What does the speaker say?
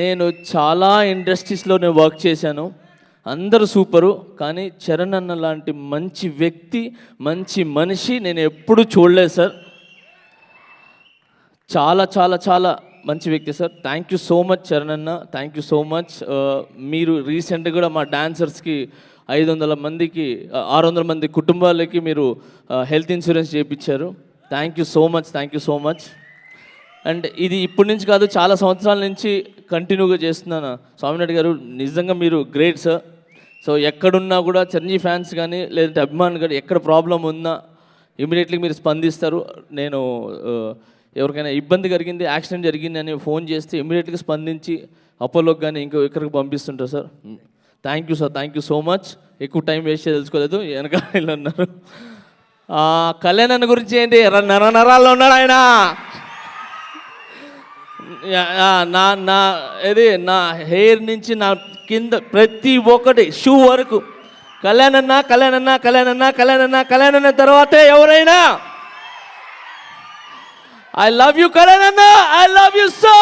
నేను చాలా ఇండస్ట్రీస్లో నేను వర్క్ చేశాను. అందరూ సూపరు కానీ చరణ్ అన్న లాంటి మంచి వ్యక్తి మంచి మనిషి నేను ఎప్పుడు చూడలేదు సార్. చాలా చాలా చాలా మంచి వ్యక్తి sir. Thank you so much Charan అన్న. థ్యాంక్ యూ సో మచ్ మీరు రీసెంట్గా కూడా మా డాన్సర్స్కి ఐదు వందల మందికి uh, ఆరు వందల మంది కుటుంబాలకి మీరు హెల్త్ ఇన్సూరెన్స్ చేయించారు thank you so much thank you so much and ఇది ఇప్పటి నుంచి కాదు చాలా సంవత్సరాల నుంచి కంటిన్యూగా చేస్తున్నాను? స్వామినాయుడు గారు నిజంగా మీరు గ్రేట్ సార్ సో ఎక్కడున్నా కూడా చిరంజీవి ఫ్యాన్స్ కానీ లేదంటే అభిమానులు కానీ ఎక్కడ ప్రాబ్లం ఉన్నా ఇమీడియట్లీ మీరు స్పందిస్తారు. నేను ఎవరికైనా ఇబ్బంది కలిగింది యాక్సిడెంట్ జరిగింది అని ఫోన్ చేస్తే ఇమీడియట్గా స్పందించి అపోలోకి కానీ ఇంకో ఇక్కడికి పంపిస్తుంటారు sir thank you sir thank you so much ఎక్కువ టైం వేస్ట్ చేసి తెలుసుకోలేదు. వెనక ఉన్నారు. కళ్యాణ్ అన్న గురించి ఏంటి? నర నరాల్లో ఉన్నాడు ఆయన. నా నా ఇది నా హెయిర్ నుంచి నా కింద ప్రతి ఒక్కటి షూ వరకు. కళ్యాణ్ అన్న కళ్యాణ్ అన్న కళ్యాణ్ అన్న కళ్యాణ్ అన్న తర్వాతే ఎవరైనా? ఐ లవ్ యూ కళ్యాణ్ అన్న ఐ లవ్ యూ సో